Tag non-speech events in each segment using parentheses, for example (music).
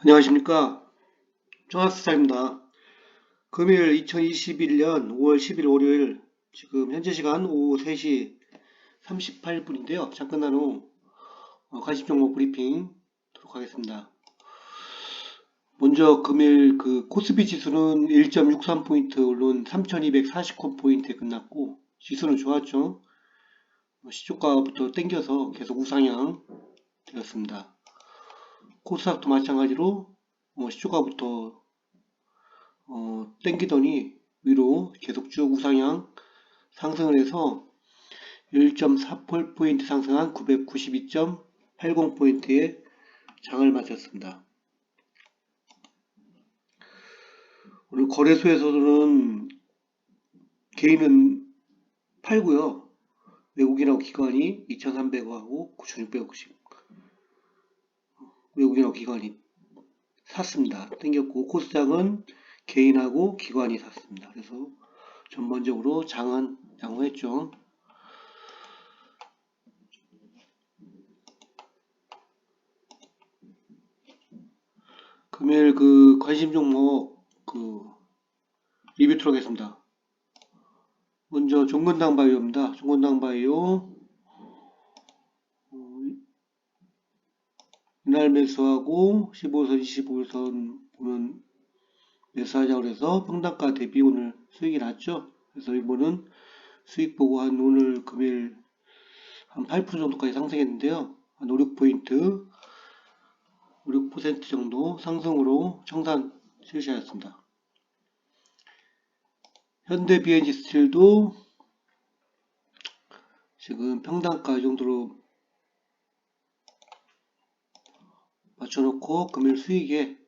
안녕하십니까. 정학스타입니다. 금일 2021년 5월 10일 월요일 지금 현재 시간 오후 3시 38분인데요. 잠깐 끝난 후 어, 관심 종목 브리핑 하도록 하겠습니다. 먼저 금일 그 코스피 지수는 1.63포인트 오른 3249포인트에 끝났고 지수는 좋았죠. 뭐 시초가부터 땡겨서 계속 우상향 되었습니다. 코스닥도 마찬가지로 어, 시초가부터 어, 땡기더니 위로 계속 쭉 우상향 상승을 해서 1.4포인트 상승한 992.80포인트의 장을 마쳤습니다. 오늘 거래소에서는 개인은 팔고요. 외국인하고 기관이 2,300억하고 9,690 외국인하고 기관이 샀습니다. 땡겼고 코스닥은 개인하고 기관이 샀습니다. 그래서 전반적으로 장은 양호했죠. 금요일 그 관심 종목 그 리뷰 들어가겠습니다. 먼저 종근당 바이오입니다. 종근당 바이오 이날 매수하고 15선, 25선 보면 매수하자고 그래서 평단가 대비 오늘 수익이 났죠. 그래서 이번은 수익 보고 한 오늘 금일 한 8% 정도까지 상승했는데요. 한 5, 6포인트, 5, 6% 정도 상승으로 청산 실시하였습니다. 현대 비엔지 스틸도 지금 평단가 이 정도로 맞춰놓고 금일 수익에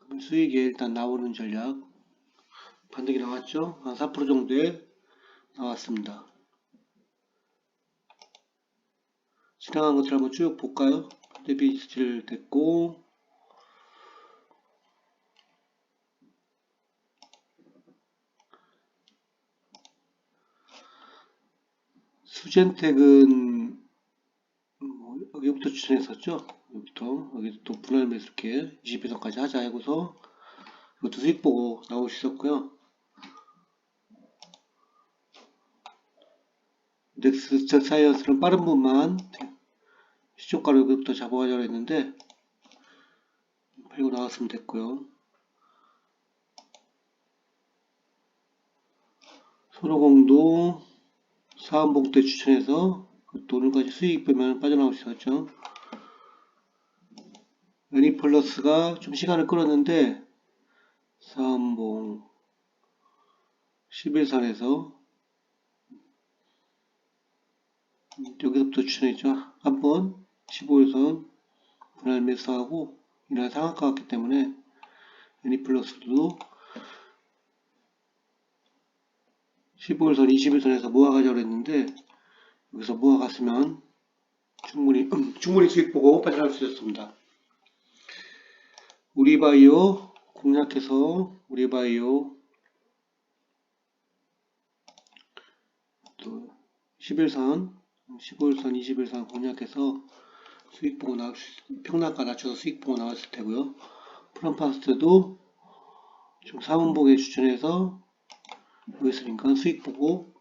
금일 수익에 일단 나오는 전략 반등이 나왔죠? 한 4% 정도에 나왔습니다. 지나간 것들 한번 쭉 볼까요? 데비스틸 됐고 수젠텍은 추천했었죠? 여기부터. 여기 또 분할 매수 이렇게 20배선까지 하자 하고서 이것도 수익 보고 있었고요. 넥스트 사이언스는 빠른 분만 시초가로 여기부터 잡아가자고 했는데 팔고 나왔으면 됐고요. 손오공도 사은봉 때 추천해서 또 오늘까지 수익 수 있었죠. 애니플러스가 좀 시간을 끌었는데 사은봉 11선에서 여기서부터 추천했죠. 한번 15일선 분할 매수하고 이날 상한가 왔기 때문에 애니플러스도 15일선, 21선에서 모아가자고 했는데 여기서 모아갔으면 충분히 (clears throat) 충분히 수익 보고 빠져나올 수 있었습니다. 우리바이오 공략해서 우리바이오 또 11선, 15일선, 21선 공략해서 수익 보고 나올 수, 평단가 낮춰서 수익 보고 나왔을 테고요. 프롬파스트도 좀 사문복에 추천해서 여기서니까 수익 보고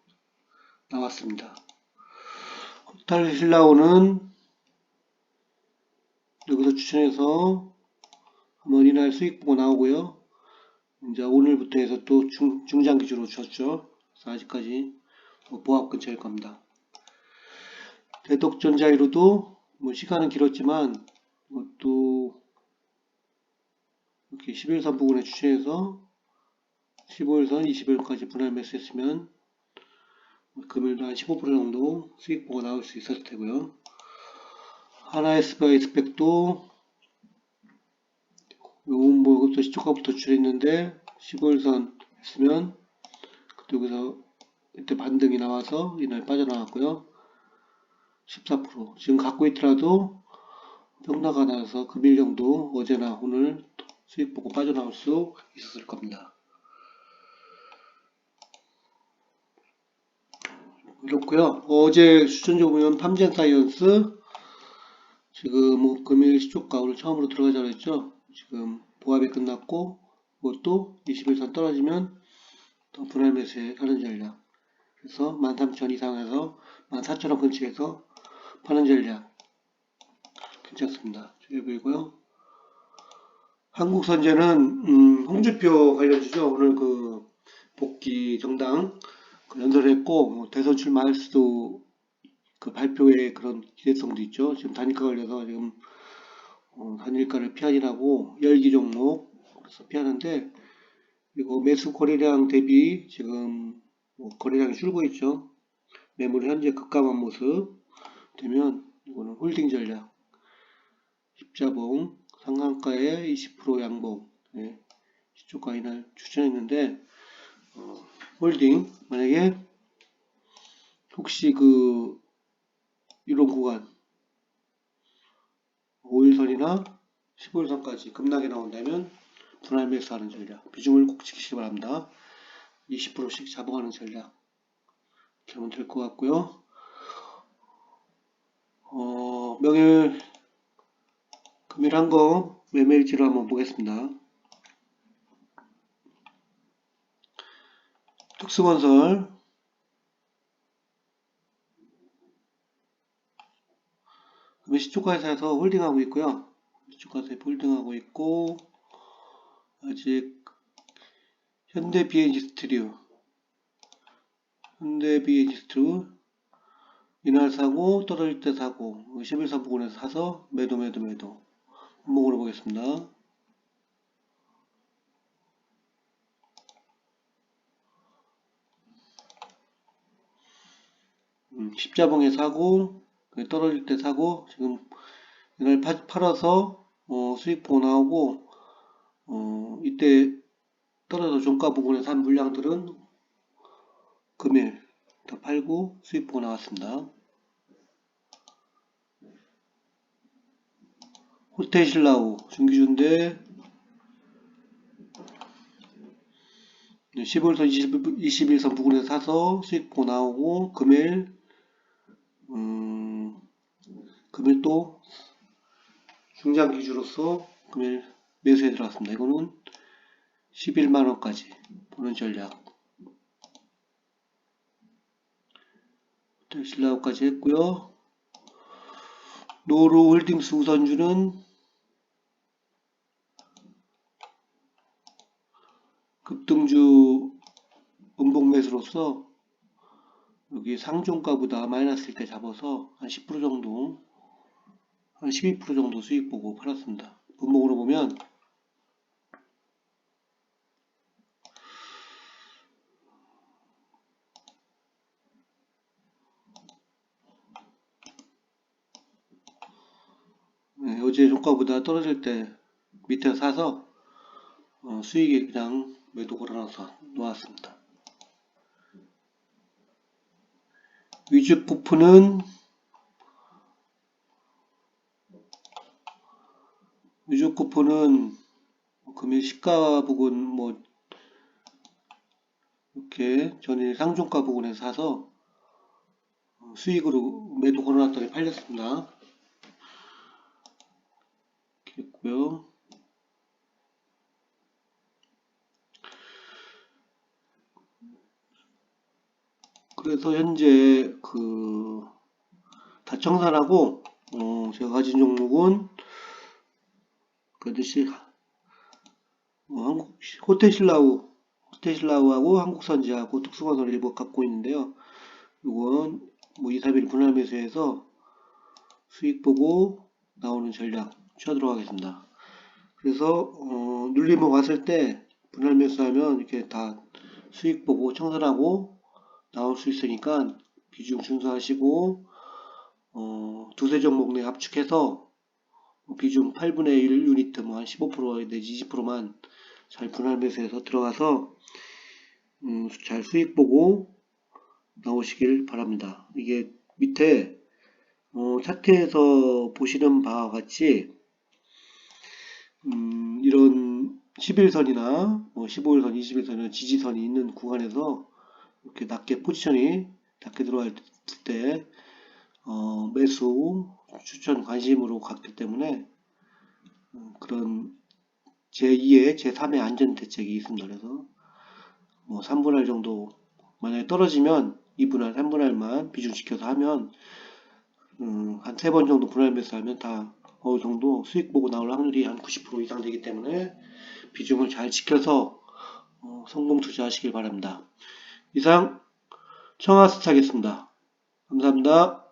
나왔습니다. 호탈 신라오는 여기서 추천해서 한번 이날 수익 보고 나오고요. 이제 오늘부터 해서 또 중, 중장기주로 줬죠. 그래서 아직까지 뭐 보합 근처일 겁니다. 대덕전자이로도 뭐 시간은 길었지만 이것도 이렇게 11선 부근에 추천해서 15일선 20일까지 분할 매수했으면 금일도 한 15% 정도 수익 보고 나올 수 있었을 테고요. 하나에스바이 스펙도 이것도 시초가부터 줄였는데 15일선 했으면 그때 여기서 이때 반등이 나와서 이날 빠져나왔고요. 14% 지금 갖고 있더라도 평나가 나서 금일 정도 어제나 오늘 수익 보고 빠져나올 수 있었을 겁니다. 그렇고요. 어제 추천주 보면 팜젠 사이언스 지금 뭐 금일 시초가 오늘 처음으로 들어가자 그랬죠. 지금 보합이 끝났고 그것도 21선 떨어지면 더 분할 매수에 하는 전략. 그래서 13,000 이상에서 14,000원 근처에서 파는 전략. 괜찮습니다. 저기 보이고요. 한국선제는 음, 홍준표 관련주죠. 오늘 그 복귀 정당 그 연설했고 뭐 대선 출마할 수도 그 발표의 그런 기대성도 있죠. 지금 단일가 걸려서 지금 어, 단일가를 피하느라고 열기 종목 그래서 피하는데 이거 매수 거래량 대비 지금 뭐 거래량이 줄고 있죠. 매물 현재 급감한 모습 되면 이거는 홀딩 전략. 십자봉 상한가에 20% 양봉. 예, 시초가 이날 추천했는데 어, 홀딩. 만약에 혹시 그 이런 구간 5일선이나 15일 선까지 급락이 나온다면 분할 매수하는 전략 비중을 꼭 지키시기 바랍니다. 20%씩 잡아가는 전략 이렇게 하면 될것 같고요. 어, 명일 금일 한 거 매매일지로 한번 보겠습니다. 특수건설 금일 시초가에서 홀딩하고 있고요. 시초가에서 홀딩하고 있고 아직 현대 비엔지스트류 현대 비엔지스트류 이날 사고 떨어질 때 사고 11선 부근에서 사서 매도 매도 매도 한번 보겠습니다. 음, 십자봉에 사고 그 떨어질 때 사고 지금 파, 팔아서 어, 수익 보고 나오고 어, 이때 떨어져 종가 부분에 산 물량들은 금일 다 팔고 수익 보고 나왔습니다. 호텔신라우 중기준대 15일선 21선 부근에서 사서 수익 보고 나오고 금일 음, 금일 또 중장 기주로서 금일 매수에 들어갔습니다. 이거는 11만원까지 보는 전략. 신라우까지 했고요. 노루 홀딩스 우선주는 급등주 음봉 매수로서 여기 상종가보다 마이너스일 때 잡아서 한 10% 정도 한 12% 정도 수익 보고 팔았습니다. 분목으로 보면 네, 어제 종가보다 떨어질 때 밑에 사서 어, 수익이 그냥 매도 걸어놔서 놓았습니다. 부프는 위주 쿠폰은 금일 시가 부근 뭐 이렇게 전일 상종가 부근에서 사서 수익으로 매도 걸어놨더니 팔렸습니다. 이렇게 했고요. 그래서 현재 그 다청산하고 어 제가 가진 종목은 그듯이 어 한국 호텔신라우 호텔신라우하고 한국선지하고 특수건설 일부 갖고 있는데요. 이건 뭐 2, 3일 분할 매수해서 수익 보고 나오는 전략 취하도록 하겠습니다. 그래서 어, 눌림목 왔을 때 분할 매수하면 이렇게 다 수익 보고 청산하고 나올 수 있으니까 비중 준수하시고 어, 두세 종목 내 압축해서 비중 8분의 1 유니트 뭐 한 15% 내지 20%만 잘 분할 매수해서 들어가서 음, 잘 수익 보고 나오시길 바랍니다. 이게 밑에 어, 차트에서 보시는 바와 같이 음, 이런 11선이나 뭐 15일선, 21선은 지지선이 있는 구간에서 이렇게 낮게 포지션이 낮게 들어갈 때 어, 매수 추천 관심으로 갔기 때문에 음, 그런 제2의 제3의 안전 대책이 있습니다. 그래서 뭐 3분할 정도 만약에 떨어지면 2분할, 3분할만 비중시켜서 하면 음, 한세번 정도 분할 매수하면 다 어느 정도 수익 보고 나올 확률이 한 90% 이상 되기 때문에 비중을 잘 지켜서 어, 성공 투자하시길 바랍니다. 이상 청아스타겠습니다. 감사합니다.